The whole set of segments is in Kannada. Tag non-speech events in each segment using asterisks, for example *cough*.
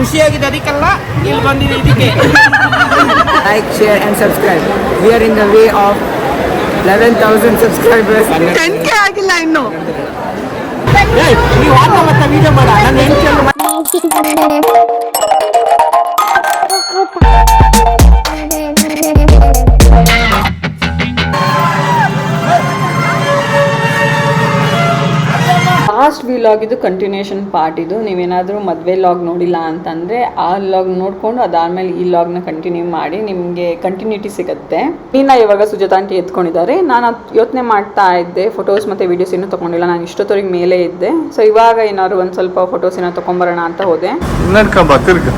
ಖುಷಿಯಾಗಿದೆ ಅದಕ್ಕೆಲ್ಲ ಇಲ್ಲಿ ಬಂದಿದೆ ಇದಕ್ಕೆ. Share share, and subscribe. We are in the way of 11,000 subscribers. Ten K ಆಗಿಲ್ಲ ಇನ್ನು. ಏಯ್, ನೀವು ಆಟ ಮತ್ತೆ ವಿಡಿಯೋ ಮಾಡ ನನ್ನ ಹೆಂಡತಿ ಲಾಸ್ಟ್ ವಿಲಾಗ್ ಇದು ಕಂಟಿನ್ಯೂಷನ್ ಪಾರ್ಟ್ ಇದು. ನೀವೇನಾದರೂ ಮದುವೆ ಲಾಗ್ ನೋಡಿಲ್ಲ ಅಂತಂದರೆ ಆ ಲಾಗ್ ನೋಡಿಕೊಂಡು ಅದಾದಮೇಲೆ ಈ ಲಾಗ್ನ ಕಂಟಿನ್ಯೂ ಮಾಡಿ ನಿಮಗೆ ಕಂಟಿನ್ಯೂಟಿ ಸಿಗುತ್ತೆ. ನೀನು ಇವಾಗ ಸುಜಾತ ಆಂಟಿ ಎತ್ಕೊಂಡಿದ್ದಾರೆ. ನಾನು ಯೋಚನೆ ಮಾಡ್ತಾ ಇದ್ದೆ. ಫೋಟೋಸ್ ಮತ್ತು ವೀಡಿಯೋಸ್ ಏನೂ ತೊಗೊಂಡಿಲ್ಲ. ನಾನು ಇಷ್ಟೊತ್ತವರೆಗೆ ಮೇಲೆ ಇದ್ದೆ. ಸೊ ಇವಾಗ ಏನಾದ್ರು ಒಂದು ಸ್ವಲ್ಪ ಫೋಟೋಸ್ ಏನೋ ತೊಗೊಂಬರೋಣ ಅಂತ ಹೋದೆ. ನಡ್ಕೊಂಬ, ತಿರ್ಗ.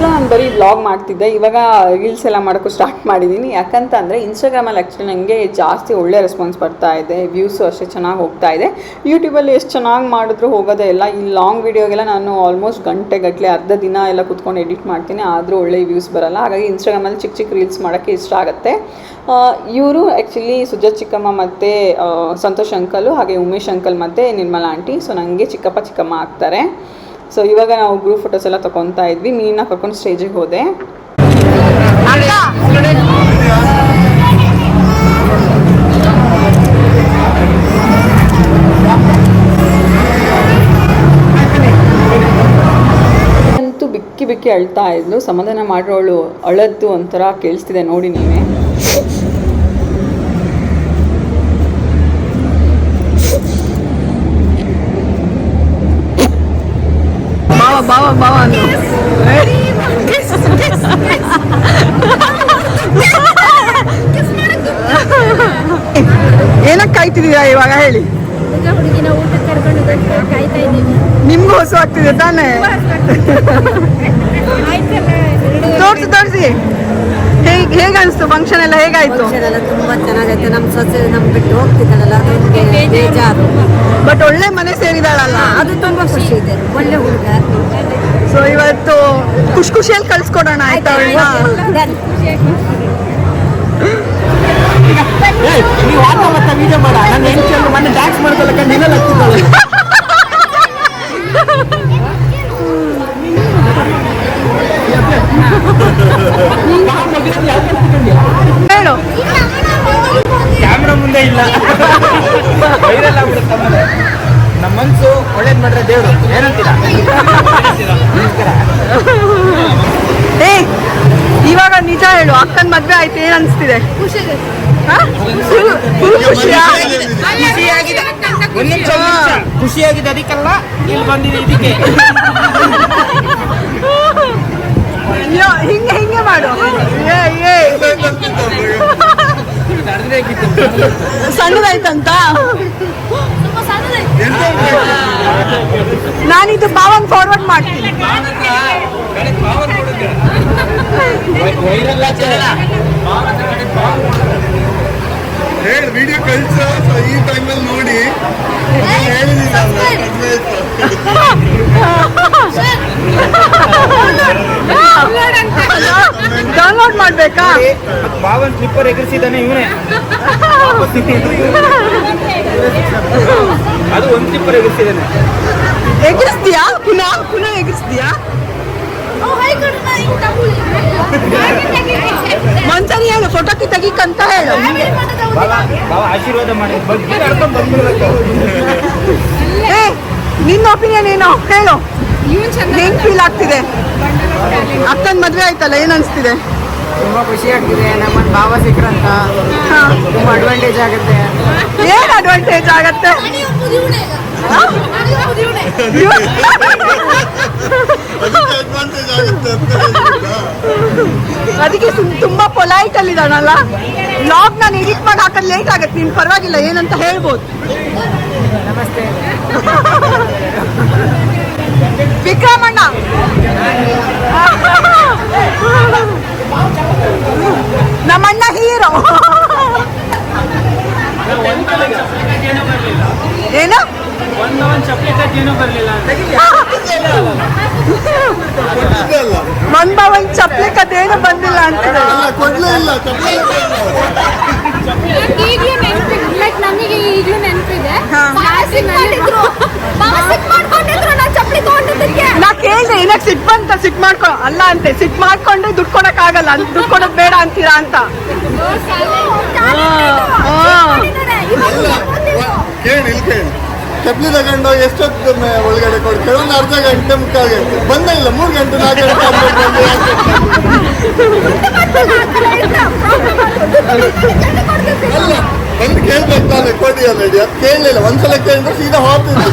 ತಿರ್ಗಪ್ಪ ನಾನು ಬರೀ ಬ್ಲಾಗ್ ಮಾಡ್ತಿದ್ದೆ. ಇವಾಗ ರೀಲ್ಸ್ ಎಲ್ಲ ಮಾಡೋಕ್ಕೂ ಸ್ಟಾರ್ಟ್ ಮಾಡಿದ್ದೀನಿ ಯಾಕಂತಂದರೆ ಇನ್ಸ್ಟಾಗ್ರಾಮಲ್ಲಿ ಆ್ಯಕ್ಚುಲಿ ನನಗೆ ಜಾಸ್ತಿ ಒಳ್ಳೆ ರೆಸ್ಪಾನ್ಸ್ ಬರ್ತಾ ಇದೆ. ವ್ಯೂಸು ಅಷ್ಟೇ ಚೆನ್ನಾಗಿ ಹೋಗ್ತಾ ಇದೆ. ಯೂಟ್ಯೂಬಲ್ಲಿ ಎಷ್ಟು ಚೆನ್ನಾಗಿ ಮಾಡಿದ್ರು ಹೋಗೋದೇ ಇಲ್ಲ. ಈ ಲಾಂಗ್ ವೀಡಿಯೋಗೆಲ್ಲ ನಾನು ಆಲ್ಮೋಸ್ಟ್ ಗಂಟೆ ಗಟ್ಟಲೆ ಅರ್ಧ ದಿನ ಎಲ್ಲ ಕುತ್ಕೊಂಡು ಎಡಿಟ್ ಮಾಡ್ತೀನಿ. ಆದರೂ ಒಳ್ಳೆ ವ್ಯೂಸ್ ಬರಲ್ಲ. ಹಾಗಾಗಿ ಇನ್ಸ್ಟಾಗ್ರಾಮಲ್ಲಿ ಚಿಕ್ಕ ಚಿಕ್ಕ ರೀಲ್ಸ್ ಮಾಡೋಕ್ಕೆ ಇಷ್ಟ ಆಗುತ್ತೆ. ಇವರು ಆ್ಯಕ್ಚುಲಿ ಸುಜಾತ್ ಚಿಕ್ಕಮ್ಮ ಮತ್ತು ಸಂತೋಷ್ ಅಂಕಲು ಹಾಗೆ ಉಮೇಶ್ ಅಂಕಲ್ ಮತ್ತು ನಿರ್ಮಲಾ ಆಂಟಿ ಸೊ ನನಗೆ ಚಿಕ್ಕಪ್ಪ ಚಿಕ್ಕಮ್ಮ ಆಗ್ತಾರೆ. ಸೊ ಇವಾಗ ನಾವು ಗ್ರೂಪ್ ಫೋಟೋಸ್ ಎಲ್ಲ ತಗೊತಾ ಇದ್ವಿ. ಮೀನ ಕರ್ಕೊಂಡು ಸ್ಟೇಜಿಗೆ ಹೋದೆ. ಅಂತೂ ಬಿಕ್ಕಿ ಬಿಕ್ಕಿ ಅಳ್ತಾ ಇದ್ಲು. ಸಮಾಧಾನ ಮಾಡಿರೋಳು ಅಳದ್ದು ಒಂಥರ ಕೇಳಿಸ್ತಿದೆ ನೋಡಿ ನೀವೇ ಬಾವ ಬಾವ ಏನಕ್ಕೆ ಕಾಯ್ತಿದ್ದೀರಾ ಇವಾಗ? ಹೇಳಿ. ನಿಮ್ಗೂ ಹೊಸ ಆಗ್ತಿದೆ ತಾನೇ? ತೋರ್ಸಿ ತೋರ್ಸಿ. ಹೇಗ್ ಹೇಗೆ ಅನಿಸ್ತು ಫಂಕ್ಷನ್ ಎಲ್ಲ ಹೇಗಾಯ್ತು? ಎಲ್ಲ ತುಂಬಾ ಚೆನ್ನಾಗೈತೆ. ನಮ್ಮ ಸೊಸೆ ನಮ್ ಬಿಟ್ಟು ಹೋಗ್ತಿದ್ದಾಳಲ್ಲ ಅದಕ್ಕೆ ಬೇಜಾರು. ಬಟ್ ಒಳ್ಳೆ ಮನೆ ಸೇರಿದಾಳಲ್ಲ? ಅದು ತುಂಬಾ ಖುಷಿ ಇದೆ. ಒಳ್ಳೆ ಹುಡುಗ. ಸೊ ಇವತ್ತು ಖುಷಿ ಖುಷಿಯಲ್ಲಿ ಕಳ್ಸ್ಕೊಡೋಣ ಆಯ್ತಾ. ಏಯ್, ನೀವು ಆಟ ಮತ್ತೆ ವಿಡಿಯೋ ಮಾಡ? ನನ್ನ ಹೆಂಡತಿ ಮೊನ್ನೆ ಡ್ಯಾನ್ಸ್ ಮಾಡ್ಕೊಳ್ಳಕ್ಕೆ ನಿನ್ನೆಲ್ಲ ಹತ್ತಿದ್ದಾಳೆ. ವೈರಲ್ ಆಗ್ಬಿಡುತ್ತೆ ಆಮೇಲೆ. ನಮ್ಮ ಮನ್ಸು ಒಳ್ಳೇದ್ ಮಾಡ್ರೆ ದೇವ್ರು. ಏನಂತೀರಾ? ಏ ಇವಾಗ ನಿಜ ಹೇಳು ಅಕ್ಕನ ಮದ್ವೆ ಆಯ್ತು ಏನ್ ಅನ್ಸ್ತಿದೆ? ಖುಷಿಯಾಗಿದೆ. ಅದಕ್ಕೆಲ್ಲ ಇಲ್ಲಿ ಬಂದಿದೆ ಇದಕ್ಕೆ. ಅಯ್ಯೋ ಹಿಂಗೆ ಹಿಂಗೆ ಮಾಡು. ಏ ಏ. ಸಣ್ಣದಾಯ್ತಂತ ನಾನಿದು ಭಾವನ್ ಫಾರ್ವರ್ಡ್ ಮಾಡ್ತೀನಿ ವೈರಲ್ ಆಗ್ತಿದೆಲ್ಲ ಹೇಳಿ ವಿಡಿಯೋ ಕಳ್ಸ ಈ ಟೈಮಲ್ಲಿ ನೋಡಿ. ಡೌನ್ಲೋಡ್ ಮಾಡ್ಬೇಕಾ? ಬಾವನ್ ಸ್ಲಿಪ್ಪರ್ ಎಗರಿಸಿದ್ದಾನೆ ಇವನೇ. ಅದು ಒಂದ್ ಸ್ಲಿಪ್ಪರ್ ಎಗರಿಸಿದ್ದಾನೆ. ಎಗರಿಸ್ತೀಯಾ? ಪುನಃ ಪುನಃ ಎಗರಿಸ್ತೀಯಾ? ಒಂದ್ಸರಿ ಹೇಳು ಫೋಟೋಕ್ಕೆ ತೆಗಿಕಂತ ಹೇಳು. ಆಶೀರ್ವಾದ ಮಾಡಿ. ನಿನ್ನ ಒಪಿನಿಯನ್ ಏನು? ಹೇಳು. ಹೆಂಗ್ ಫೀಲ್ ಆಗ್ತಿದೆ? ಅಕ್ಕನ ಮದ್ವೆ ಆಯ್ತಲ್ಲ ಏನ್ ಅನ್ಸ್ತಿದೆ? ತುಂಬಾ ಖುಷಿ ಆಗ್ತಿದೆ ನಮ್ಮ ಭಾವ ಸಿಕ್ಕ್ರಂತ. ತುಂಬಾ ಅಡ್ವಾಂಟೇಜ್ ಆಗುತ್ತೆ. ಏನ್ ಅಡ್ವಾಂಟೇಜ್ ಆಗತ್ತೆ? *laughs* ಅದಕ್ಕೆ ತುಂಬಾ ಪೊಲೈಟ್ ಅಲ್ಲಿ ಇದಾನಲ್ಲ ಲಾಗ್ ನಾನು ಎಡಿಟ್ ಮಾಡಿ ಹಾಕೋದು ಲೇಟ್ ಆಗತ್ತೆ ನಿನ್ ಪರವಾಗಿಲ್ಲ ಏನಂತ ಹೇಳ್ಬೋದು. ನಮಸ್ತೆ. ವಿಕ್ರಮಣ್ಣ. *laughs* ನಮ್ಮಣ್ಣ ಹೀರೋ *laughs* ಏನು ಅಲ್ಲ ಮಂದ ಒಂದ್ ಚಪ್ಲಿ ಕದೇನು ಬಂದಿಲ್ಲ ಅಂತ ಈಗಲೂ ಲೈಕ್ ನಾ ಕೇಳಿದೆ ಏನಕ್ಕೆ ಸಿಟ್ ಬಂತ ಸಿಟ್ ಮಾಡ್ಕೊ. ಅಲ್ಲ ಅಂತೆ ಸಿಟ್ ಮಾಡ್ಕೊಂಡು ದುಡ್ಡು ಕೊಡಕ್ ಆಗಲ್ಲ ದುಡ್ಡು ಕೊಡಕ್ ಬೇಡ ಅಂತೀರಾ ಅಂತ. ಕೇಳಿ ಇಲ್ಲಿ ಕೇಳಿ. ಚಪ್ಲಿ ತಗೊಂಡು ಎಷ್ಟೊತ್ತು ಒಳಗಡೆ ಕೊಡ್ತೇವೆ ಒಂದು ಅರ್ಧ ಗಂಟೆ ಮುಕ್ಕಾಲು ಗಂಟೆ ಬಂದ ಇಲ್ಲ ಮೂರು ಗಂಟೆ ನಾಲ್ಕು ಗಂಟೆ ಅಲ್ಲ ಬಂದು ಕೇಳ್ಬೇಕು ತಾನೆ ಕೊಡಿ ಅಲ್ಲ ಅದು ಕೇಳಲಿಲ್ಲ. ಒಂದ್ಸಲ ಕೇಳಿದ್ರೆ ಸೀದಾ ಹೋಗ್ತಿದ್ದೆ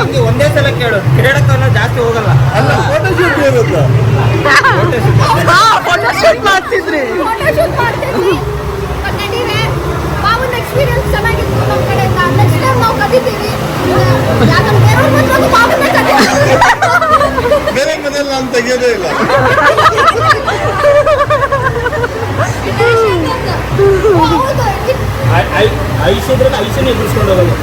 ಒಂದು ಒಂದೇ ಸಲ ಕೇಳು. ಕ್ರೀಡಕ್ಕೆಲ್ಲ ಜಾಸ್ತಿ ಹೋಗಲ್ಲ. ಅಲ್ಲ ಫೋಟೋ ಶೂಟ್ ಇರುತ್ತೆ? ಫೋಟೋ ಶೂಟ್ ಮಾಡ್ತಿದ್ರಿ ಎಕ್ಸ್ಪೀರಿಯನ್ಸ್ ಚೆನ್ನಾಗಿತ್ತು ನಮ್ಮ ಕಡೆಯಿಂದ ನೆಕ್ಸ್ಟ್ ಟೈಮ್ ನಾವು ಕಲಿತೀವಿ ಯಾಕಂದ್ರೆ ಬೇರೆಯವ್ರ ಮತ್ತ್ ಒಂದು ಬಾಬುನೇ ಕಲಿತೀವಿ. ಬೇರೆ ಮನೆಯಲ್ಲಿ ನಾನು ತೆಗಿಯೋದೇ ಇಲ್ಲ ಐಸನ್ನೇ ಎದುರಿಸ್ಕೊಂಡು ಹೋಗೋದು.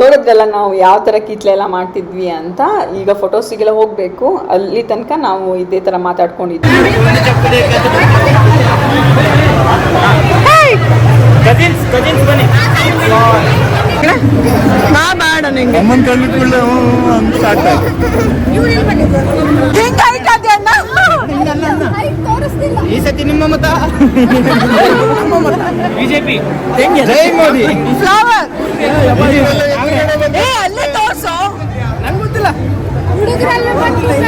ನೋಡಿದ್ರಲ್ಲ ನಾವು ಯಾವ ಥರ ಕಿತ್ಲೆಲ್ಲ ಮಾಡ್ತಿದ್ವಿ ಅಂತ ಈಗ ಫೋಟೋಸಿಗೆಲ್ಲ ಹೋಗಬೇಕು. ಅಲ್ಲಿ ತನಕ ನಾವು ಇದೇ ಥರ ಮಾತಾಡ್ಕೊಂಡಿದ್ವಿ. ನಾ ಬೇಡ ನಿಂಗೆ. ಅಮ್ಮನ ಕಣ್ಣು ಕೂಡಲೇ ಅಂತ ಸ್ಟಾರ್ಟ್ ಆಯ್ತು ಈ ಸತಿ ನಿಮ್ಮ ಮತ? ಬಿಜೆಪಿ. ಜೈ ಮೋದಿ. ಫ್ಲವರ್ ಏ ಅಲ್ಲೇ ತೋರ್ಸು. ಹುಡುಗರೆಲ್ಲ ಬಂದ್ರೆ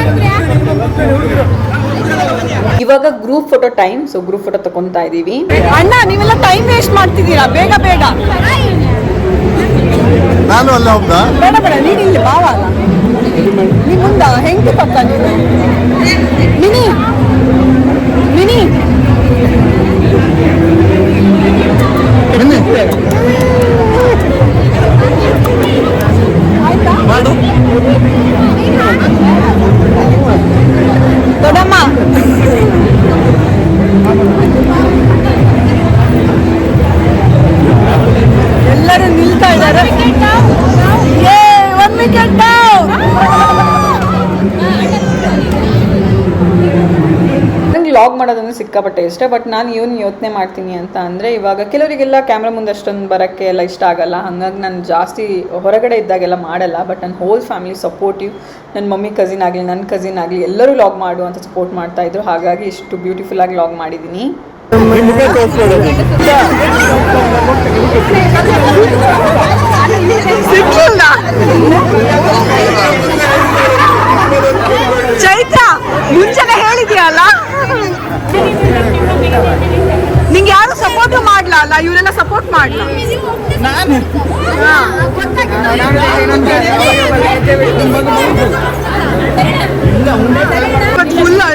ಇವಾಗ group photo time so group photo ತಗೊಂತಾ ಇದೀವಿ. ಅಣ್ಣ ನೀವೆಲ್ಲ ಟೈಮ್ ವೇಸ್ಟ್ ಮಾಡ್ತಿದ್ದೀರಾ? ಬೇಗ ಬೇಗ. ನಾನು ಅಲ್ಲ ಹೋಗ್ತಾ? ಬೇಡ ಬೇಡ ನೀನು ಇಲ್ಲಿ ಬಾವ ನೀ ಮುಂದ ಹೆಂಗೆ ಪಕ್ಕ ನೀನು? ಇಷ್ಟ ಬಟ್ ನಾನು ಇವನು ಯೋಚನೆ ಮಾಡ್ತೀನಿ ಅಂತ ಅಂದರೆ ಇವಾಗ ಕೆಲವರಿಗೆಲ್ಲ ಕ್ಯಾಮ್ರಾ ಮುಂದೆ ಅಷ್ಟೊಂದು ಬರೋಕ್ಕೆ ಎಲ್ಲ ಇಷ್ಟ ಆಗಲ್ಲ. ಹಾಗಾಗಿ ನಾನು ಜಾಸ್ತಿ ಹೊರಗಡೆ ಇದ್ದಾಗೆಲ್ಲ ಮಾಡಲ್ಲ ಬಟ್ ನನ್ನ ಹೋಲ್ ಫ್ಯಾಮಿಲಿ ಸಪೋರ್ಟಿವ್ ನನ್ನ ಮಮ್ಮಿ ಕಸಿನ್ ಆಗಲಿ ನನ್ನ ಕಸಿನ್ ಆಗಲಿ ಎಲ್ಲರೂ ಲಾಗ್ ಮಾಡು ಅಂತ ಸಪೋರ್ಟ್ ಮಾಡ್ತಾ ಇದ್ರು. ಹಾಗಾಗಿ ಇಷ್ಟು ಬ್ಯೂಟಿಫುಲ್ ಆಗಿ ಲಾಗ್ ಮಾಡಿದ್ದೀನಿ ಚೈತ್ರ, ಮುಂಚೆನೆ ಹೇಳಿದ್ಯಲ್ಲ? ನಿಂಗೆ ಯಾರು ಸಪೋರ್ಟ್ ಮಾಡ್ಲಾ ಅಲ್ಲ? ಇವರೆಲ್ಲ ಸಪೋರ್ಟ್ ಮಾಡ್ಲಾ? ಫುಲ್ ಹಾ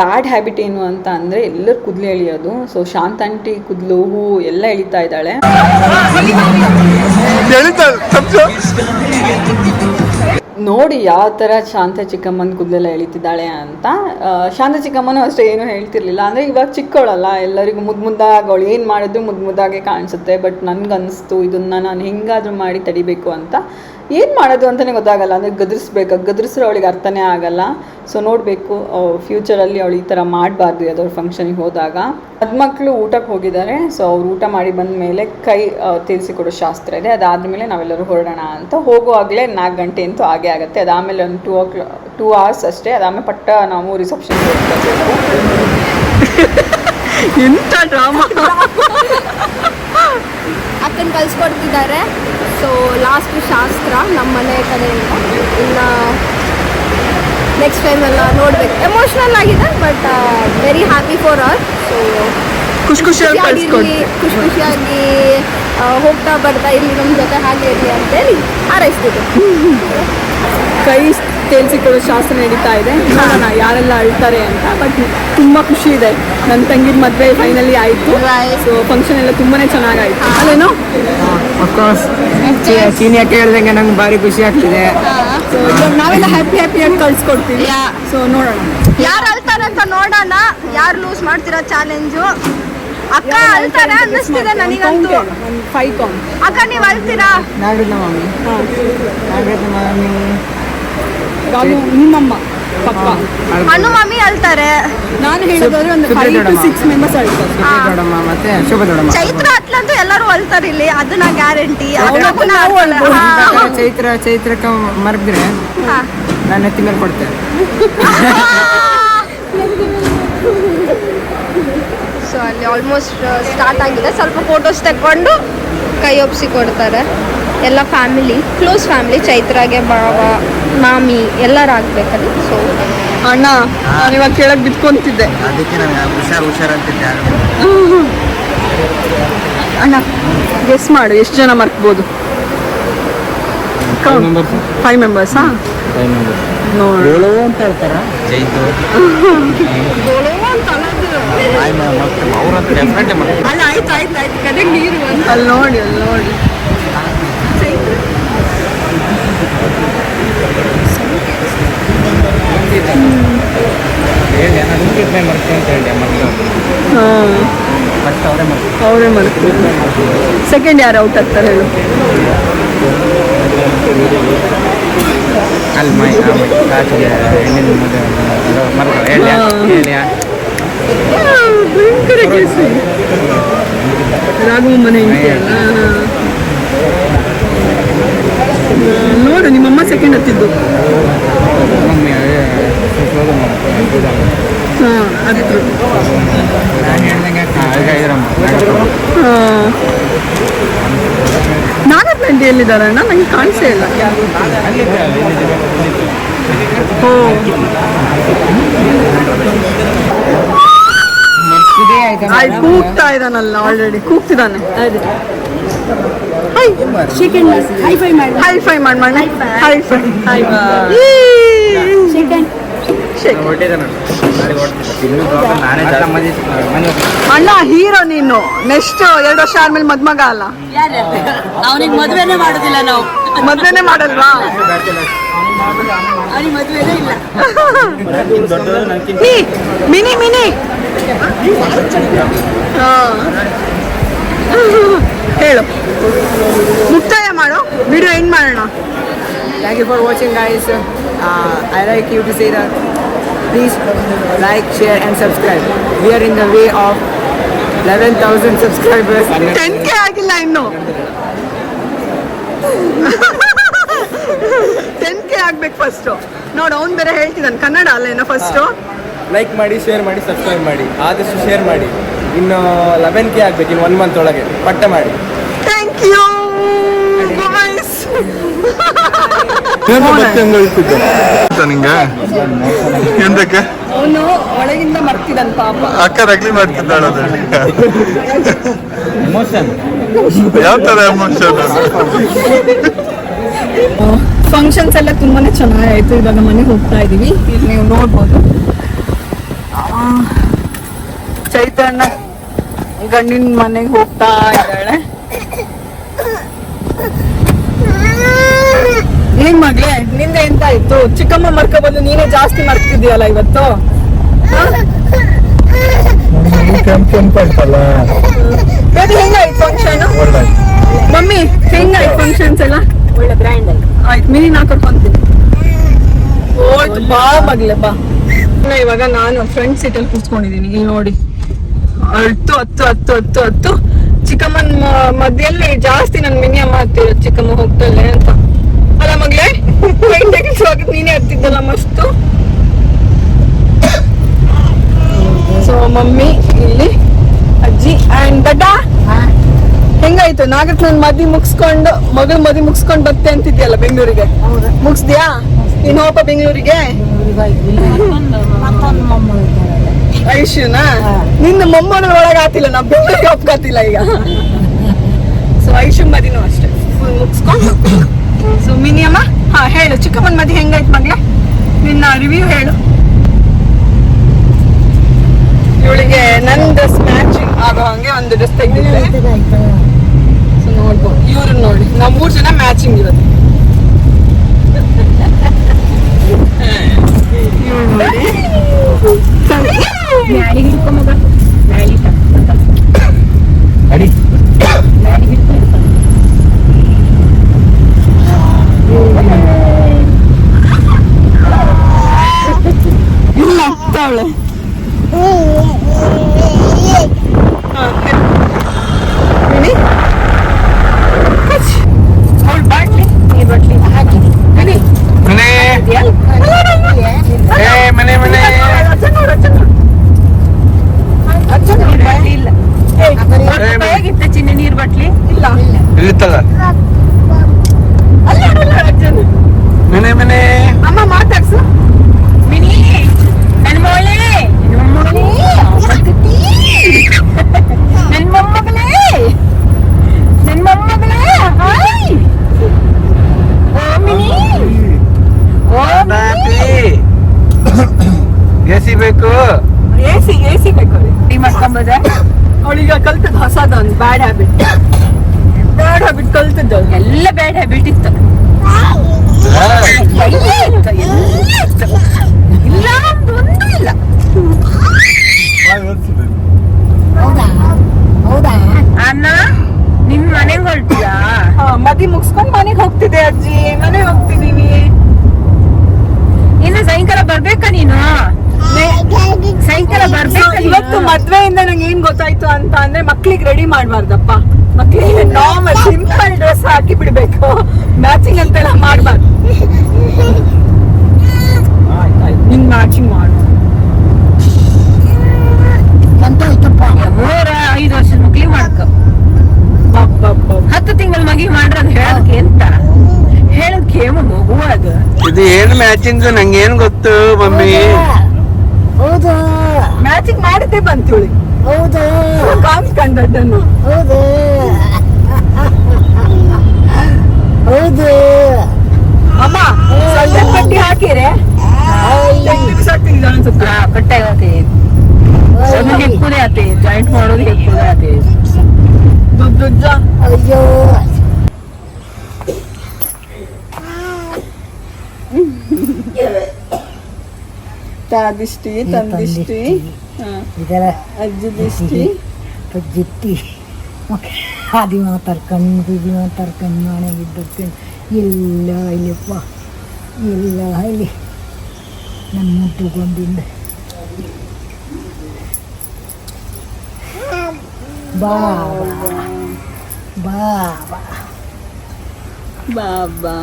ಬ್ಯಾಡ್ ಹ್ಯಾಬಿಟ್ ಏನು ಅಂತ ಅಂದ್ರೆ ಎಲ್ಲರೂ ಕೂದಲು ಎಳಿಯೋದು. ಸೊ ಶಾಂತ ಆಂಟಿ ಕೂದಲು ಹೂ ಎಲ್ಲ ಎಳಿತಾ ಇದ್ದಾಳೆ. ನೋಡಿ ಯಾವ ತರ ಶಾಂತ ಚಿಕ್ಕಮ್ಮನ ಕೂದಲೆಲ್ಲ ಎಳಿತಿದ್ದಾಳೆ ಅಂತ. ಶಾಂತ ಚಿಕ್ಕಮ್ಮನೂ ಅಷ್ಟೇ ಏನು ಹೇಳ್ತಿರ್ಲಿಲ್ಲ. ಅಂದ್ರೆ ಇವಾಗ ಚಿಕ್ಕವಳಲ್ಲ ಎಲ್ಲರಿಗೂ ಮುದ್ದು ಮುದ್ದಾಗಿ ಅವಳು ಏನು ಮಾಡಿದ್ರು ಮುದ್ದು ಮುದ್ದಾಗೆ ಕಾಣಿಸುತ್ತೆ. ಬಟ್ ನನಗನ್ನಿಸ್ತು ಇದನ್ನ ನಾನು ಹೆಂಗಾದರೂ ಮಾಡಿ ತಡಿಬೇಕು ಅಂತ. ಏನು ಮಾಡೋದು ಅಂತಾನೆ ಗೊತ್ತಾಗಲ್ಲ. ಅಂದ್ರೆ ಗದರಿಸ್ಬೇಕು? ಗದರಿಸ್ರೆ ಅವಳಿಗೆ ಅರ್ಥನೇ ಆಗಲ್ಲ. ಸೊ ನೋಡಬೇಕು ಫ್ಯೂಚರಲ್ಲಿ ಅವಳು ಈ ಥರ ಮಾಡಬಾರ್ದು ಯಾವ್ದಾದ್ರು ಫಂಕ್ಷನಿಗೆ ಹೋದಾಗ. ಮಕ್ಕಳು ಊಟಕ್ಕೆ ಹೋಗಿದ್ದಾರೆ ಸೊ ಅವ್ರು ಊಟ ಮಾಡಿ ಬಂದ ಮೇಲೆ ಕೈ ತೀರಿಸಿಕೊಡೋ ಶಾಸ್ತ್ರ ಇದೆ. ಅದಾದಮೇಲೆ ನಾವೆಲ್ಲರೂ ಹೊರಡೋಣ ಅಂತ. ಹೋಗುವಾಗಲೇ ನಾಲ್ಕು ಗಂಟೆ ಅಂತೂ ಹಾಗೆ ಆಗುತ್ತೆ. ಅದಾದಮೇಲೆ ಒಂದು two o'clock two hours ಅಷ್ಟೇ. ಅದಾದಮೇಲೆ ಪಟ್ಟ ನಾವು ರಿಸೆಪ್ಷನ್ ಎಂಥ ಡ್ರಾಮಾ ಅಕ್ಕನ ಕಲ್ಸ್ಕೊಡ್ತಿದ್ದಾರೆ. ಸೊ ಲಾಸ್ಟ್ ಶಾಸ್ತ್ರ ನಮ್ಮ ಮನೆ ಕಡೆಯಿಂದ. ಇನ್ನು ನೆಕ್ಸ್ಟ್ ಟೈಮ್ ಎಲ್ಲ ನೋಡ್ಬೇಕು. ಎಮೋಷ್ನಲ್ ಆಗಿದೆ but very happy for all so ಖುಷಿ ಖುಷಿಯಾಗಿ ಖುಷಿ ಖುಷಿಯಾಗಿ ಹೋಗ್ತಾ ಬರ್ತಾ ಇಲ್ಲಿ ನಮ್ಮ ಜೊತೆ ಹಾಗೆ ಇರಲಿ ಅಂತೇಳಿ ಹಾರೈಸ್ತಿದ್ದೆ. ಕೈ ತೇಲ್ಸಿಕೊಳ್ಳೋ ಶಾಸ್ತ್ರ ನಡೀತಾ ಇದೆ. ನೋಡೋಣ ಯಾರೆಲ್ಲ ಅಳ್ತಾರೆ ಅಂತ ಬಟ್ ತುಂಬ ಖುಷಿ ಇದೆ. ನನ್ನ ತಂಗಿದ ಮದುವೆ ಫೈನಲಿ ಆಯಿತು. ಸೊ ಫಂಕ್ಷನ್ ಎಲ್ಲ ತುಂಬಾ ಚೆನ್ನಾಗಾಯ್ತು. ಅಲ್ಲೇನೋ ಸೀನಿಯರ್ ಕೇಳಿದಂಗೆ ನಂಗೆ ಭಾರಿ ಖುಷಿ ಆಗ್ತಿದೆ. ನಾವೆಲ್ಲ ಹ್ಯಾಪಿ ಹ್ಯಾಪಿ ಹ್ಯಾಪಿಯಾಗಿ ಕಳ್ಸ್ಕೊಡ್ತೀವಿ. ಸೊ ನೋಡೋಣ. ಯಾರು ಅಳ್ತಾರೆ ಅಂತ ನೋಡೋಣ. ಯಾರು ಲೂಸ್ ಮಾಡ್ತಿರೋ ಚಾಲೆಂಜು ಅಕ್ಕ ಅಳ್ತಾರೆ ಅನ್ನಿಸ್ತಿದೆ ನನಗಂತೂ. ಫೈವ್ ಕಾಮ್ ಅಕ್ಕ ನೀವು ಅಳ್ತೀರಾ? ನಾಗರತ್ನ ಮಾಮಿ. ನಾಗರತ್ನ ಮಾಮಿ. ನಾನು ಪಪ್ಪ ಮನು ಮಮ್ಮಿ ಅಳ್ತಾರೆ ನಾನು ಹೇಳೋದಾದ್ರೆ ಒಂದು ಫೈವ್ ಟು ಸಿಕ್ಸ್ ಮೆಂಬರ್ಸ್ ಅಳ್ತಾರೆ ಹಾ. ದೊಡ್ಡಮ್ಮ ಮತ್ತೆ ಶುಭ ದೊಡ್ಡಮ್ಮ ಚೈತ್ರ ಅತ್ಲಂತೂ ಎಲ್ಲರೂ ಅಳ್ತಾರೆ ಇಲ್ಲಿ ಅದನ್ನ ಗ್ಯಾರಂಟಿ ಅವ್ರಕ್ಕೂ ನಾವು. ಚೈತ್ರ ಚೈತ್ರಕ್ಕೆ ಮರಗಿದ್ರೆ ನಾನು ಎತ್ತಿ ಮೇಲೆ ಕೊಡ್ತೇನೆ ಸೊ ಅಲ್ಲಿ ಆಲ್ಮೋಸ್ಟ್ ಸ್ಟಾರ್ಟ್ ಆಗಿದೆ. ಸ್ವಲ್ಪ ಫೋಟೋಸ್ ತೆಕ್ಕೊಂಡು ಕೈ ಒಪ್ಸಿ ಕೊಡ್ತಾರೆ. ಎಲ್ಲ ಫ್ಯಾಮಿಲಿ ಕ್ಲೋಸ್ ಫ್ಯಾಮಿಲಿ ಚೈತ್ರಾಗೆ ಬಾವ ಮಾಮಿ ಎಲ್ಲರೂ ಆಗ್ಬೇಕಲ್ಲ ಸೊ ಅಣ್ಣ ನಾನು ಇವಾಗ ಕೇಳಕ್ ಬಿತ್ಕೊಂತಿದ್ದೆ ಅದಕ್ಕೆ ಹುಷಾರ್ ಹುಷಾರಂತಿದ್ದೆ ಅಣ್ಣ ಗೆಸ್ ಮಾಡು ಎಷ್ಟು ಜನ ಮರ್ಕ್ಬೋದು? ಫೈವ್ ಮೆಂಬರ್ಸಾ ನೋಡಿ. ಅಂತ ಹೇಳ್ತಾರ? ಜೈತು. ಅವ್ರಂತ ಡೆಫಿನೆಟ್ಲಿ ಮಾಡ್ತಾರೆ ಅಲ್ಲ ಆಯ್ತು ಆಯ್ತು ಆಯ್ತು ಕಡೆಗೆ ನೀರು ಅಲ್ಲಿ ನೋಡಿ ಹೇಳಿ ನಾನು ಮಾಡ್ತೀನಿ ಅಂತ ಫಸ್ಟ್ ಅವರೇ ಮಾಡ್ತೀನಿ ಅವರೇ ಮರ್ಕ್ಬೋದು ಸೆಕೆಂಡ್ ಯಾರು ಔಟ್ ಆಗ್ತಾರೆ ಹೇಳು. ಅಲ್ಲಿ ಮೈ ಹೆಣ್ಣಿನ ಮರ್ತಾರೆ ಹೇಳಿ. ಹೇಳಿ ಭಯಂಕರ ಕೇಸು ನೋಡು ನಿಮ್ಮಮ್ಮ ಸೆಕೆಂಡ್ ಹತ್ತಿದ್ದು. ಹಾಂ ನಾನು ನಾಗರನಂಡಿ ಎಲ್ಲಿದ್ದಾರೆ ಅಣ್ಣ ನಂಗೆ ಕಾಣಿಸೇ ಇಲ್ಲ. ಓ. ಆಯ್ತು ಕೂಗ್ತಾ ಇದ್ದಾನಲ್ಲ ಆಲ್ರೆಡಿ ಕೂಗ್ತಿದ್ದಾನೆ. ಅಣ್ಣ ಹೀರೋ ನೀನು. ನೆಕ್ಸ್ಟ್ ಎರಡು ವರ್ಷ ಆದ್ಮೇಲೆ ಮದ್ಮಗ ಅಲ್ಲ. ಅವನಿಗೆ ಮದ್ವೆನೆ ಮಾಡೋದಿಲ್ಲ ನಾವು. ಮದ್ವೆನೆ ಮಾಡಲ್ವಾ? ಮಿನಿ ಮಿನಿ. ಹಾ. ಹೇಳು. ಮುಕ್ತಾಯ ಮಾಡೋ. ವಿಡಿಯೋ ಏನು ಮಾಡೋಣ. Thank you for watching guys I like you to say these like share and subscribe we are in the way of eleven thousand subscribers ten K ಆಗಿಲ್ಲ ಇನ್ನು. ಟೆನ್ ಕೆ ಆಗ್ಬೇಕು ಫಸ್ಟ್ ನೋಡು ಅವ್ನು ಬೇರೆ ಹೇಳ್ತಿದ್ದಾನೆ. ಕನ್ನಡ ಅಲ್ಲ ಏನೋ ಫಸ್ಟು ಲೈಕ್ ಮಾಡಿ ಶೇರ್ ಮಾಡಿ ಸಬ್ಸ್ಕ್ರೈಬ್ ಮಾಡಿ. ಆದಷ್ಟು ಶೇರ್ ಮಾಡಿ. ಇನ್ನು ಲೆವೆನ್ ಕೆ ಆಗ್ಬೇಕು ಇನ್ನು ಒನ್ ಮಂತ್ ಒಳಗೆ. ಪಟ್ಟೆ ಮಾಡಿ. ಥ್ಯಾಂಕ್ ಯು ನಿಂಗೆ? ಅವನು ಒಳಗಿಂದ ಮರ್ತಿದ್ದಾನೆ ಪಾಪ. ಅಕ್ಕ ನಕಲಿ ಮಾಡ್ತಿದ್ದಾಳ ಎಮೋಷನ್ ಯಾವ ತರ ಎಮೋಷನ್ ಫಂಕ್ಷನ್ಸ್ ಎಲ್ಲ ತುಂಬಾನೇ ಚೆನ್ನಾಗಾಯ್ತು. ಇವಾಗ ಮನೆಗೆ ಹೋಗ್ತಾ ಇದೀವಿ. ಇಲ್ಲಿ ನೀವು ನೋಡ್ಬೋದು. ಆ, ಚೈತನ್ಯ ಗಂಡಿನ ಮನೆಗೆ ಹೋಗ್ತಾ ಇದ್ದಾಳೆ. ಏನ್ ಮಗ್ಲೆ ನಿಂದ ಎಂತ ಆಯ್ತು? ಚಿಕ್ಕಮ್ಮ ಮರ್ಕ ಬಂದು ನೀನೇ ಜಾಸ್ತಿ ಮರ್ತಿದ್ಯಲ್ಲ ಇವತ್ತು? ಹೆಂಗಾಯ್ತು ಫಂಕ್ಷನ್ ಮಮ್ಮಿ ಹೆಂಗಾಯ್ತು ಫಂಕ್ಷನ್ಸ್ ಎಲ್ಲ? ಒಳ್ಳೆ ಬ್ರ್ಯಾಂಡ್ ಆಯ್ತು. ಆಯ್ತು ಮಿನಿ ನಾ ಕರ್ಕೊಂತೀನಿ ಓಯ್ತು ಬಾ ಮಗ್ಲೆ ಬಾ. ಇನ್ನ ಇವಾಗ ನಾನು ಫ್ರಂಟ್ ಸೀಟಲ್ಲಿ ಕೂತ್ಕೊಂಡಿದ್ದೀನಿ ಇಲ್ಲಿ ನೋಡಿ. ಹತ್ತು ಹತ್ತು ಹತ್ತು ಹತ್ತು ಹತ್ತು ಚಿಕ್ಕಮ್ಮನ ಮದ್ಯಲ್ಲಿ ಜಾಸ್ತಿ ನನ್ ಮಿನಿಯ ಅಮ್ಮ ಹತ್ತಿರ ಚಿಕ್ಕಮ್ಮ ಹೋಗ್ತಲ್ಲೇ ಅಂತ. ಅಲ್ಲ ಮಗ್ಲೆ ತೆಗಿಸುವಾಗ ನೀನೇ ಹತ್ತಿದ್ದಲ್ಲ ಮಸ್ತು. ಸೊ ಮಮ್ಮಿ ಇಲ್ಲಿ ಅಜ್ಜಿ ಅಂಡ್ ದಡ್ಡ. ಹೆಂಗಾಯ್ತು? ನಾಗತ್ ನನ್ ಮದಿ ಮುಗಿಸ್ಕೊಂಡು ಮಗಳ ಮದಿ ಮುಗಿಸ್ಕೊಂಡು ಬರ್ತೆ ಅಂತಿದ್ಯಲ್ಲ ಬೆಂಗಳೂರಿಗೆ? ಮುಗಿಸ್ದ್ಯಾ? ನೀನ್ ಹೋಪ ಬೆಂಗಳೂರಿಗೆ? ಐಶುನಾ? ನಿನ್ನ ಮೊಮ್ಮನ ಒಳಗೆ ಆತಿಲ್ಲ ನಾ ಬೆಂಗಳೂರಿಗೆ ಒಪ್ಕಾತಿಲ್ಲ ಈಗ. ಸೊ ಐಶು ಮದಿನೂ ಅಷ್ಟೇ. ಫುಲ್ ಮುಗಿಸ್ಕೊಂಡು ಸೊ ಮಿನಿಯಮ್ಮ ಹಾ ಹೇಳು. ಚಿಕ್ಕಮ್ಮನ ಮದಿ ಹೆಂಗಾಯ್ತು ಮಗ್ಲೆ ನಿನ್ನ ರಿವ್ಯೂ ಹೇಳು. ಇವಳಿಗೆ ನನ್ನ ಡ್ರೆಸ್ ಮ್ಯಾಚಿಂಗ್ ಆಗೋ ಹಂಗೆ ಒಂದು ಡ್ರೆಸ್ ತೆಗೆದಿದ್ದೆ. ಸೊ ನೋಡ್ಬೋದು. ಇವ್ರನ್ನ ನೋಡಿ. ನಮ್ಮ ಮೂರು ಜನ ಮ್ಯಾಚಿಂಗ್ ಇರೋದು. ಇವ್ಳು ನೋಡಿ. *laughs* ಅಡಿ ಇವ್ಳು ನಗ್ತಾವಳೆ ಅವಳು ಬಾಟ್ಲಿ ನೀರ್ ಬಾಟ್ಲಿ ಹಾಕಿ ನಡಿ. ಮನೆ ಏ ಮನೆ ಮನೆ ಅಜ್ಜನ್ ನೋಡು, ಅಜ್ಜನ್ ನೋಡು. ಅಜ್ಜನ್ ನೋಡು, ಬಾಟ್ಲಿ ಇಲ್ಲ ಹೇಗಿತ್ತ ಚಿನ್ನ ನೀರ್ ಬಟ್ಲಿ ಇಲ್ಲ ಇರುತ್ತಲ್ಲ ಅಲ್ಲ ನೋಡು, ಅಜ್ಜನ್ ಮನೆ ಮನೆ ಅಮ್ಮ ಮಾತಾಡ್ಸು ಮಿನಿ ನನ್ ಮೊಳೆ ನನ್ ಮೊಳೆ ನನ್ ಮೊಮ್ಮಗಳೇ ನನ್ ಮೊಮ್ಮಗಳೇ ಹಾಯ್ ಓ ಮಿನಿ ಓ ಎಸಿ ಬೇಕು ಎ ಸಿ ಎ ಸಿ ಬೇಕು ಅವ್ರಿಗೆ. ಟೀ ಮಾಡ್ಕೊಂಬೋದ ಅವಳೀಗ ಕಲ್ತದ ಹೊಸದ ಒಂದು ಬ್ಯಾಡ್ ಹ್ಯಾಬಿಟ್ ಬ್ಯಾಡ್ ಹ್ಯಾಬಿಟ್ ಕಲ್ತದ್ದು. ಎಲ್ಲ ಬ್ಯಾಡ್ ಹ್ಯಾಬಿಟ್ ಇತ್ತು ಎಲ್ಲ ಇತ್ತು ಎಲ್ಲ ಇತ್ತು. ಇಲ್ಲ ಒಂದು ಒಂದೂ ಇಲ್ಲ ಅಣ್ಣ ನಿಮ್ ಮನೆಗೆ ಹೊರಟಿಯಾ? ಹಾ ಮದಿ ಮುಗಿಸ್ಕೊಂಡ್ ಮನೆಗೆ ಹೋಗ್ತಿದ್ದೆ ಅಜ್ಜಿ. ಮನೆಗೆ ಹೋಗ್ತಿದೀವಿ. ಇನ್ನು ಸಾಯಂಕಾಲ ಬರ್ಬೇಕಾ ನೀನು? ಸಾಯಂಕಾಲ ಬರ್ಬೇಕು ಇವತ್ತು ಮದ್ವೆಯಿಂದ ನಂಗೆ ಏನ್ ಗೊತ್ತಾಯ್ತು ಅಂತ ಅಂದ್ರೆ ಮಕ್ಳಿಗೆ ರೆಡಿ ಮಾಡ್ಬಾರ್ದಪ್ಪ. ಮಕ್ಳಿಗೆ ನಾರ್ಮಲ್ ಸಿಂಪಲ್ ಡ್ರೆಸ್ ಹಾಕಿ ಬಿಡ್ಬೇಕು. ಮ್ಯಾಚಿಂಗ್ ಅಂತೆಲ್ಲ ಮಾಡ್ಬಾರ್ದು. ನಿನ್ ಮ್ಯಾಚಿಂಗ್ ಮಾಡು. ಮೂರ ಐದು ವರ್ಷದ ಮಕ್ಳಿಗೆ ಮಾಡ್ಕೊ. ಹತ್ತು ತಿಂಗಳ ಮಗಿ ಮಾಡ್ರದ್ ಹೇಳೋದಕ್ಕೆ ಎಂತ ಹೇಳೋದಕ್ಕೆ ಏನು ಮಗು ಅದು? ಇದು ಏನು ಮ್ಯಾಚಿಂಗ್ ನಂಗೇನ್ ಏನ್ ಗೊತ್ತು ಮಮ್ಮಿ? ಮ್ಯಾಚಿಂಗ್ ಮಾಡಿದ್ದೆ ಬಂತು ಇವಳಿಗೆ ಹೌದು ಕಾಮಿಸ್ಕೊಂಡದ್ದನ್ನು ಹೌದು. ಹೌದು. ಅಮ್ಮ ಸೊಳ್ಳೆ ಪಟ್ಟಿ ಹಾಕಿರೆ. ಅನ್ಸುತ್ತೆ ಕಟ್ಟಾಗ ಅದು ಹೆಕ್ಕುದೇ ಆತೆ. ಜಾಯಿಂಟ್ ಮಾಡೋದು ಹೆಕ್ಕುದೇ ಆತೆ. ದುಡ್ಡ ಅಯ್ಯೋ. ತಾದಿಷ್ಟಿ. ತಂದಿಷ್ಟಿ. ಹಾ ಇದರ ಅಜ್ಜಿ ದಿಷ್ಟಿ ಜಿಟ್ಟಿ ಆದಿ ಮಾತಾಡ್ಕೊಂಡು ಬೀದಿ ಮಾತಾಡ್ಕೊಂಡು ಮನೆಗಿದ್ದಕ್ಕೆ ಎಲ್ಲ ಇಲ್ಲಪ್ಪ ಎಲ್ಲ ಇಲ್ಲಿ ನನ್ನ ಮುಟ್ಟುಕೊಂಡಿಂದ ಬಾ ಬಾ ಬಾ ಬಾಬಾ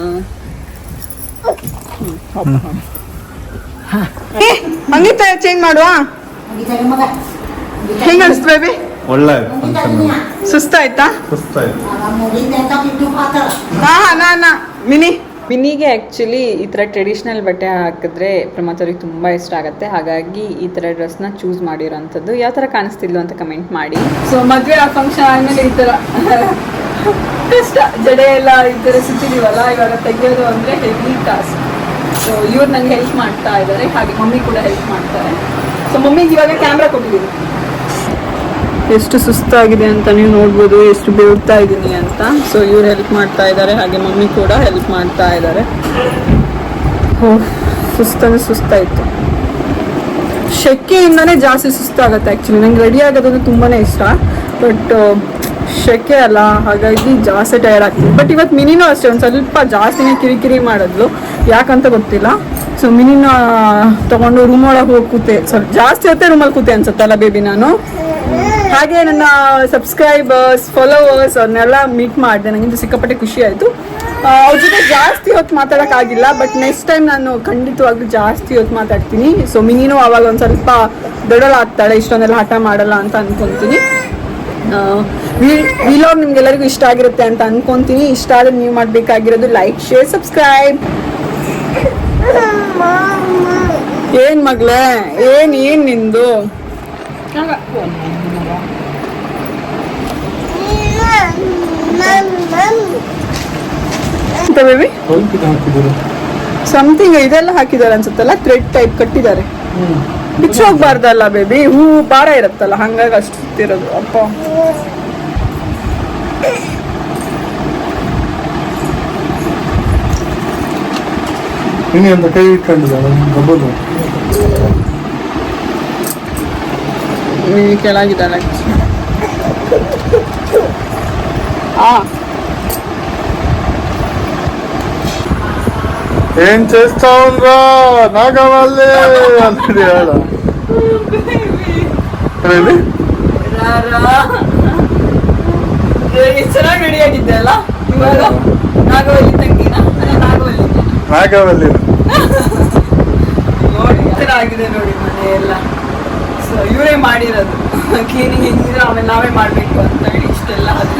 ಹಂಗಿತ್ತ ಚೇಂಜ್ ಮಾಡುವ? ಹೆಂಗ ಅನಿಸ್ತು ಬೇಬಿ ಒಳ್ಳೆ ಫಂಕ್ಷನ್ ಸುಸ್ತಾಯ್ತಾ? ಸುಸ್ತಾಯ್ತು. ಹಾ ನಾ ನಾ. ಮಿನಿ? ಮಿನಿಗೆ ಆ್ಯಕ್ಚುಲಿ ಈ ಥರ ಟ್ರೆಡಿಷ್ನಲ್ ಬಟ್ಟೆ ಹಾಕಿದ್ರೆ ಪ್ರಮಾತವ್ರಿಗೆ ಅವ್ರಿಗೆ ತುಂಬ ಇಷ್ಟ ಆಗುತ್ತೆ. ಹಾಗಾಗಿ ಈ ಥರ ಡ್ರೆಸ್ನ ಚೂಸ್ ಮಾಡಿರೋಂಥದ್ದು. ಯಾವ ಥರ ಕಾಣಿಸ್ತಿದ್ಲು ಅಂತ ಕಮೆಂಟ್ ಮಾಡಿ. ಸೊ ಮದುವೆ ಆ ಫಂಕ್ಷನ್ ಆದಮೇಲೆ ಈ ಥರ. ಕಷ್ಟ. ಜಡೆ ಎಲ್ಲ ಈ ಥರ ಸುತ್ತಿದೀವಲ್ಲ ಇವಾಗ ತೆಗೆಯೋದು ಅಂದರೆ ಹೆವಿ ಟಾಸ್ಕ್ ಸೊ ಇವ್ರು ನಂಗೆ ಹೆಲ್ಪ್ ಮಾಡ್ತಾ ಇದ್ದಾರೆ. ಹಾಗೆ ಮಮ್ಮಿ ಕೂಡ ಹೆಲ್ಪ್ ಮಾಡ್ತಾರೆ. ಸೊ ಮಮ್ಮಿಗೆ ಇವಾಗ ಕ್ಯಾಮ್ರಾ ಕೊಟ್ಟಿದ್ದೀನಿ ಎಷ್ಟು ಸುಸ್ತಾಗಿದೆ ಅಂತ ನೀವು ನೋಡ್ಬೋದು, ಎಷ್ಟು ಬೀಳ್ತಾ ಇದ್ದೀನಿ ಅಂತ. ಸೊ ಇವ್ರು ಹೆಲ್ಪ್ ಮಾಡ್ತಾ ಇದ್ದಾರೆ, ಹಾಗೆ ಮಮ್ಮಿ ಕೂಡ ಹೆಲ್ಪ್ ಮಾಡ್ತಾ ಇದ್ದಾರೆ. ಹೋ ಸುಸ್ತಂದ್ರೆ ಸುಸ್ತಾಯಿತು ಶೆಕೆಯಿಂದನೇ ಜಾಸ್ತಿ ಸುಸ್ತಾಗತ್ತೆ ಆ್ಯಕ್ಚುಲಿ ನಂಗೆ ರೆಡಿ ಆಗೋದಂದ್ರೆ ತುಂಬಾ ಇಷ್ಟ. ಬಟ್ ಶೆಕೆ ಅಲ್ಲ, ಹಾಗಾಗಿ ಜಾಸ್ತಿ ಟಯರ್ ಆಗ್ತೀನಿ. ಬಟ್ ಇವತ್ತು ಮಿನಿನೂ ಅಷ್ಟೇ, ಒಂದು ಸ್ವಲ್ಪ ಜಾಸ್ತಿನೇ ಕಿರಿಕಿರಿ ಮಾಡಿದ್ಲು. ಯಾಕಂತ ಗೊತ್ತಿಲ್ಲ. ಸೊ ಮಿನಿನ ತಗೊಂಡು ರೂಮ್ ಒಳಗೆ ಹೋಗಿ ಕೂತೆ. ಸ್ವಲ್ಪ ಜಾಸ್ತಿ ಹೊತ್ತೆ ರೂಮಲ್ಲಿ ಕೂತೆ ಅನ್ಸುತ್ತಲ್ಲ ಬೇಬಿ ನಾನು. ಹಾಗೆ ನನ್ನ ಸಬ್ಸ್ಕ್ರೈಬರ್ಸ್ ಫಾಲೋವರ್ಸ್ ಅವ್ರನ್ನೆಲ್ಲ ಮೀಟ್ ಮಾಡಿದೆ. ನನಗಿಂತ ಸಿಕ್ಕಾಪಟ್ಟೆ ಖುಷಿ ಆಯಿತು. ಅವ್ರ ಜೊತೆ ಜಾಸ್ತಿ ಹೊತ್ತು ಮಾತಾಡೋಕ್ಕಾಗಿಲ್ಲ ಬಟ್ ನೆಕ್ಸ್ಟ್ ಟೈಮ್ ನಾನು ಖಂಡಿತವಾಗ್ಲೂ ಜಾಸ್ತಿ ಹೊತ್ತು ಮಾತಾಡ್ತೀನಿ. ಸೊ ಮಿನಿನೂ ಅವಾಗ ಒಂದು ಸ್ವಲ್ಪ ದೊಡ್ಡಲಾಗ್ತಾಳೆ ಇಷ್ಟೊಂದೆಲ್ಲ ಹಠ ಮಾಡಲ್ಲ ಅಂತ ಅನ್ಕೊಂತೀನಿ. ವಿಲಾಗ್ ನಿಮ್ಗೆಲ್ಲರಿಗೂ ಇಷ್ಟ ಆಗಿರುತ್ತೆ ಅಂತ ಅನ್ಕೊಂತೀನಿ. ಇಷ್ಟ ಆದರೆ ನೀವು ಮಾಡಬೇಕಾಗಿರೋದು ಲೈಕ್ ಶೇರ್ ಸಬ್ಸ್ಕ್ರೈಬ್ ಏನ್ ಮಗ್ಲೇ ಏನ್ ಏನ್ ನಿಂದು? ಬೇಬಿ ಸಮಥಿಂಗ್ ಇದೆಲ್ಲ ಹಾಕಿದ್ದಾರೆ ಅನ್ಸುತ್ತಲ್ಲ? ಥ್ರೆಡ್ ಟೈಪ್ ಕಟ್ಟಿದ್ದಾರೆ. ಬಿಚ್ಚ ಹೋಗ್ಬಾರ್ದಲ್ಲ ಬೇಬಿ ಹೂ, ಭಾರ ಇರತ್ತಲ್ಲ? ಹಂಗಾಗಿ ಅಷ್ಟು ಸುತ್ತಿರೋದು. ಅಪ್ಪ. ಹಿಂಗೆ ಅಂತ ಕೈ ಇಟ್ಕೊಂಡಿದ್ದಾರೆ ಗಬ್ಬದು ಈ ಕೆಳಗಿದ್ದಾನೆ ಆ ఏం చేస్తా ఉండ్రా నాగవల్లి అన్నది ఆడ really? ಚೆನ್ನಾಗಿ ರೆಡಿ ಆಗಿದ್ದೆ ಅಲ್ಲ ಇವಾಗ ನಾಗವಲ್ಲಿ ತಂಗಿನ ಅಲ್ಲ ನಾಗವಲ್ಲಿ ನೋಡಿ ಈ ಆಗಿದೆ ನೋಡಿ ಮನೆ ಎಲ್ಲ. ಸೊ ಇವರೇ ಮಾಡಿರೋದು. *laughs* ಕ್ಲೀನಿಂಗ್ ಹೆಂಗಿದ್ರೆ ಆಮೇಲೆ ನಾವೇ ಮಾಡಬೇಕು ಅಂತ ಇಷ್ಟೆಲ್ಲ ಅದ್ರ